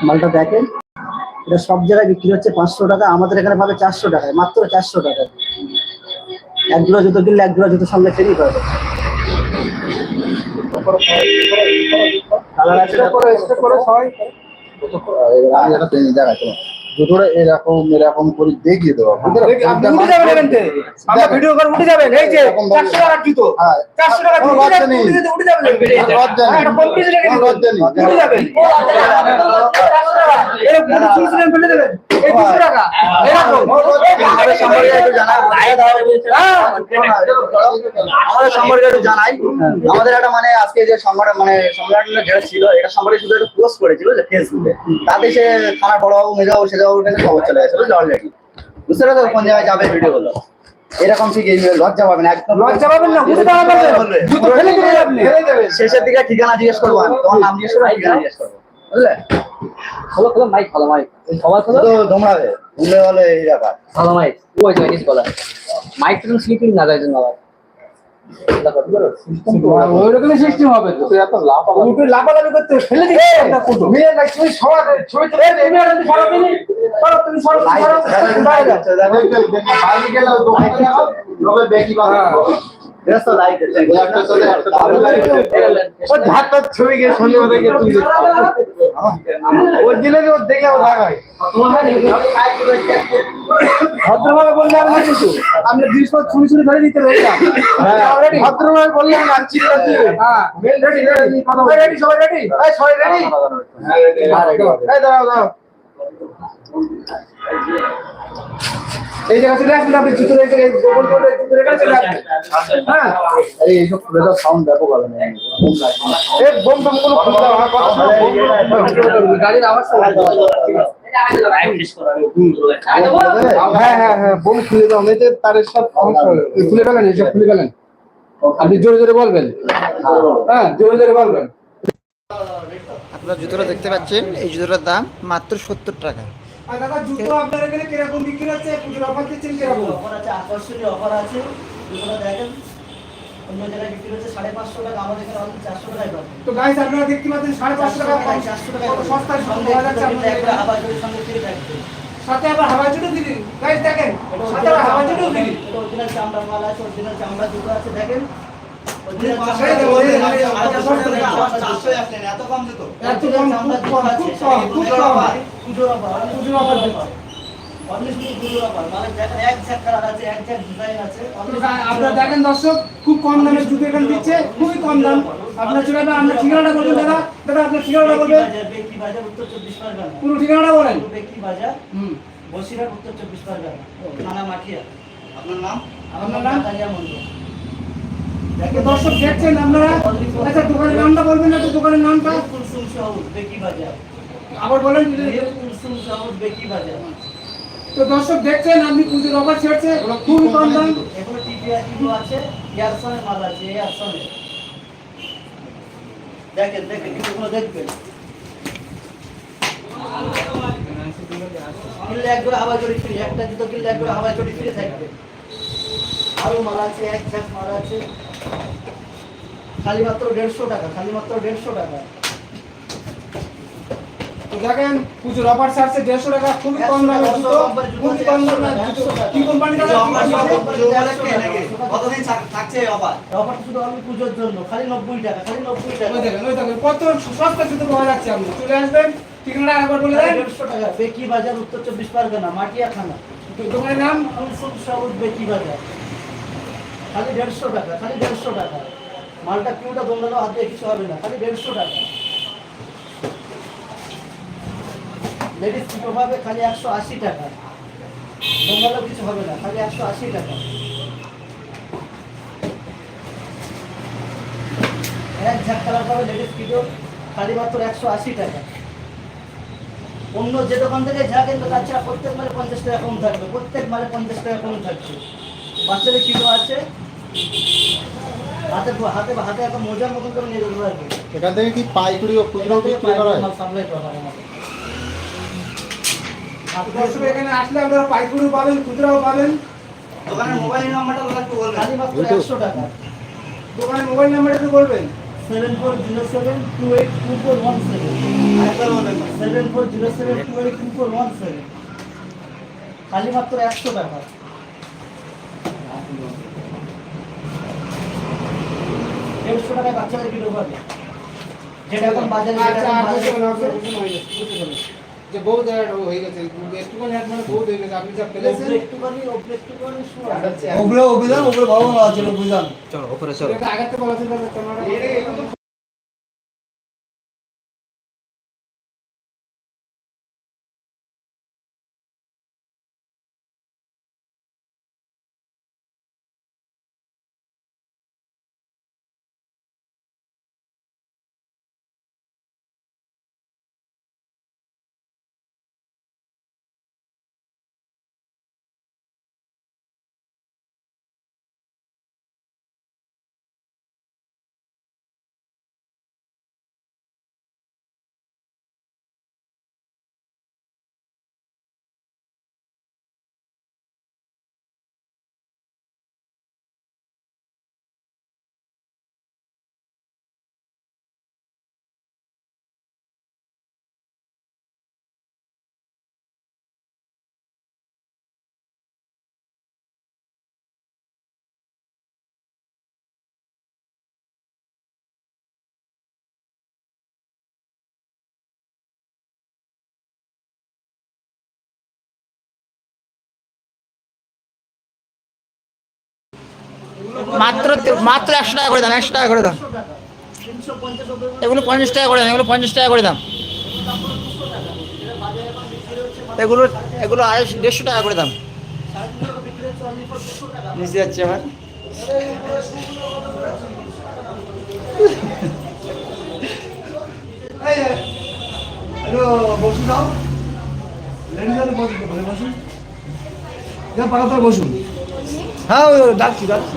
মালটা দেখেন এটা সব জায়গায় বিক্রি হচ্ছে পাঁচশো টাকা আমাদের এখানে পাবে চারশো টাকায় মাত্র চারশো টাকায় এক জোড়া জুতো কিনলে এক জোড়া জুতো সামনে ফেরি পাবে কালার আছে দুটোরে এরকম এরকম করে দেখিয়ে দেবো উঠে যাবেন আমরা ভিডিও করে উঠে যাবেন এই যে চারশো টাকার জুতো হ্যাঁ। চারশো টাকা নেই। উঠে যাবেন। হ্যাঁ। উঠে যাবেন এরকম টাকা এরকম আমাদের সম্পর্কে একটু জানাই। আমাদের একটু মানে আজকে যে সম্রাট মানে সম্রাটের যেটা ছিল এটা সম্পর্কে শুধু একটা পোস্ট করেছিল যে ফেসবুকে তাতে সে থানার বড়বাবু মেজাবু সেজাবুর কাছে খবর চলে গেছিল অলরেডি বুঝতে পারছ কোন জায়গায় যাবে ভিডিও গুলো এরকম ঠিক এই লজ্জা পাবেন একদম লজ্জা পাবেন না উঠে দিবেন আপনি। শেষের দিকে ঠিকানা জিজ্ঞেস করব আমি। তোমার নাম জিজ্ঞেস করব ঠিকানা জিজ্ঞেস করব। বুঝলে? খোলো খোলো মাইক খোলো মাইক সবাই খোলো? তো বুঝলে বলে এই ব্যাপার। খোলো মাইক ওই বলা মাইক তো স্লিপিং না যায় জন্য আবার ওইরকমই সিস্টেম হবে তো উঠে লাফালাফি করতে ফেলে দিবে একটা কুটো মেয়ে নাই তুমি সবার ছবি তুলে তুমি আর তুমি সরো তুমি সরো তুমি সরো বাইরে যাও। গেলে দোকানে লোকে দেখি পাবে ভদ্রভাবে বললে আমি না কিন্তু আপনি জিনিসপত্র ছুরি ছুরি ধরে দিতে রইলাম। ভদ্রভাবে বললে আমি আনছি হ্যাঁ রেডি রেডি সবাই রেডি সবাই রেডি সবাই রেডি দাঁড়াও দাঁড়াও। এই জায়গা চলে আসবেন আপনি জুতো রেখে এই করে জুতো রেখে চলে আসবেন। হ্যাঁ? এই সাউন্ড বোম কথা গাড়ির আওয়াজ হ্যাঁ হ্যাঁ হ্যাঁ বোম খুলে দাও তারের সব খুলে ফেলেন এইসব খুলে ফেলেন। আপনি জোরে জোরে বলবেন। হ্যাঁ জোরে জোরে বলবেন। আপনারা জুতোটা দেখতে পাচ্ছেন এই জুতোটার দাম মাত্র সত্তর টাকা। দাদা জুতো আপনার এখানে কীরকম বিক্রি হচ্ছে? পুজোর অফার দিচ্ছেন কীরকম? অফার আছে আকর্ষণীয় অফার আছে। দুটো দেখেন অন্য জায়গায় বিক্রি হচ্ছে সাড়ে পাঁচশো টাকা আমাদের এখানে অনলি চারশো টাকায় পাবেন। তো গাইস আপনারা দেখতে পাচ্ছেন সাড়ে পাঁচশো টাকা চারশো টাকা সস্তায় সঙ্গে পাওয়া যাচ্ছে আপনাদের একটা আবার সঙ্গে ফ্রি থাকবে সাথে আবার হাওয়া চুটু দিদি গাইস দেখেন সাথে আবার হাওয়া চুটু দিদি অরিজিনাল চামড়া মাল আছে অরিজিনাল চামড়া জুতো আছে দেখেন। আপনারা দেখেন দর্শক খুব কম দামে জুতো এখানে দিচ্ছে খুবই কম দাম আপনার যাবেন আপনার ঠিকানাটা বলবেন দাদা দাদা আপনার ঠিকানাটা বলবেন পুরো ঠিকানাটা বলেন বাজার উত্তর চব্বিশ পরগনা থানা মাঠিয়া আপনার নাম আমার নাম? কালিয়া মন্ডল দর্শক দেখছেন আপনারা আচ্ছা দোকানের নামটা বলবেন না তো দোকানের নামটা আবার বলেন তো দর্শক দেখছেন আপনি পুজোর অফার ছেড়েছে খুবই কম দাম ফ্রি একটা জুতো কিনলে এক করে হাওয়া চড়ি ফ্রি থাকবে আরও মাল আছে এক মাল আছে খালি মাত্র দেড়শো টাকা খালি মাত্র দেড়শো টাকা। তো দেখেন পুজোর অফার ছাড়ছে দেড়শো টাকা খুবই কম দামে জুতো খুবই কম দামে কি কোম্পানি কতদিন থাকছে অফার অফার শুধু আমি পুজোর জন্য খালি নব্বই টাকা খালি নব্বই টাকা। ওই দেখেন ওই দেখেন কত সস্তা জুতো পাওয়া যাচ্ছে আপনি। চলে আসবেন ঠিকানাটা একবার বলে দেন। দেড়শো টাকা বেকি বাজার উত্তর চব্বিশ পরগনা মাটিয়া থানা তো দোকানের নাম সাউথ বেকি বাজার। খালি দেড়শো টাকা, খালি দেড়শো টাকা। মালটা কিউটা দোকানো হাত দিয়ে কিছু হবে না, খালি দেড়শো টাকা। লেডিস দুটো পাবে খালি একশো আশি টাকা। দোকানো কিছু হবে না, খালি একশো আশি টাকা। এক ঝাঁক কালার পাবে লেডিস কিটো খালি মাত্র একশো আশি টাকা। অন্য যে দোকান থেকে যা কিনবে তার ছাড়া প্রত্যেক মালে পঞ্চাশ টাকা কম থাকবে, প্রত্যেক মালে পঞ্চাশ টাকা কম থাকছে। বাচ্চাদের কিলো আছে? হাতে হাতে হাতে একটা মোজার মতন করে নিয়ে যেতে পারবে এখান থেকে কি পাইকারি ও খুচরো বিক্রি করা হয়? সামলাই করা হয় দর্শক এখানে আসলে আপনারা পাইকারিও পাবেন খুচরাও পাবেন। দোকানের মোবাইল নাম্বারটা একটু বলবেন। খালি মাত্র একশো টাকা। দোকানের মোবাইল নাম্বার একটু বলবেন। Seven four zero seven two eight two four one seven. Seven four zero seven two eight two four one seven. খালি মাত্র একশো টাকা। দেড়শো টাকায় বাচ্চাদের কিলো পাবে যেটা এখন বাজারে যেটা এখন বাজারে যে বহুত হয়ে গেছে একটুখানি এক মানে বহুত হয়ে গেছে আপনি যা পেলেছেন একটুখানি ওপরে একটুখানি শোয়া। ওগুলো অভিযান ওগুলো ভালো না আছে অভিযান চলো ওপরে চলো। আগাতে বলা ছিল তোমরা। মাত্র মাত্র একশো টাকা করে দাম, একশো টাকা করে দাম। এগুলো পঞ্চাশ টাকা করে দাম, এগুলো পঞ্চাশ টাকা করে দাম। এগুলো এগুলো আড়াইশো, দেড়শো টাকা করে দাম। নিচে যাচ্ছে আমার? হ্যালো বসুন। হ্যাঁ ডাকছি ডাকছি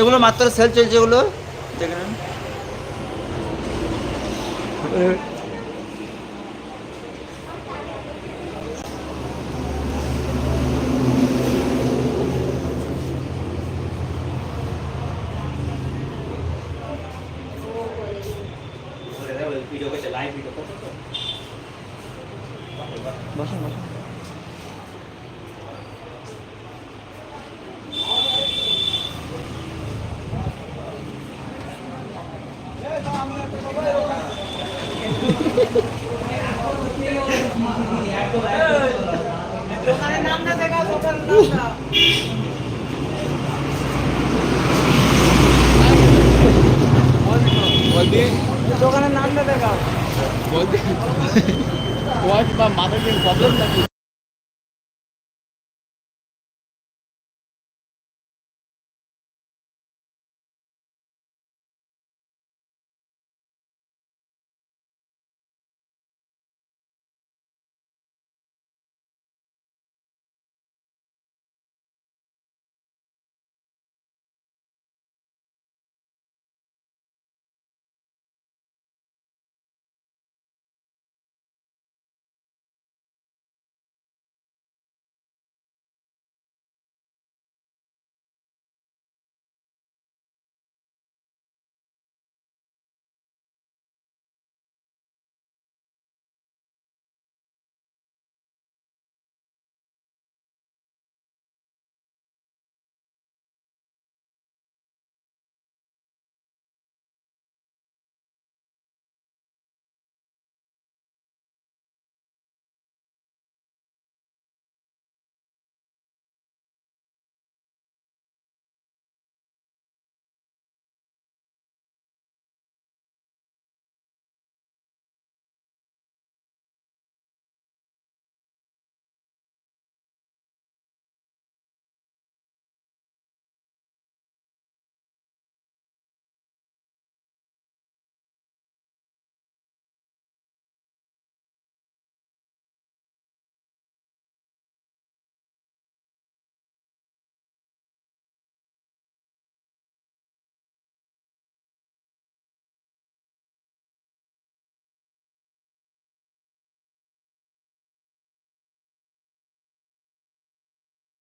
এগুলো মাত্র সেল চলছে এগুলো। দেখে নিন। বসুন বসুন দোকানের নামটা দেখা বলতে মাথার প্রবলেম নাকি?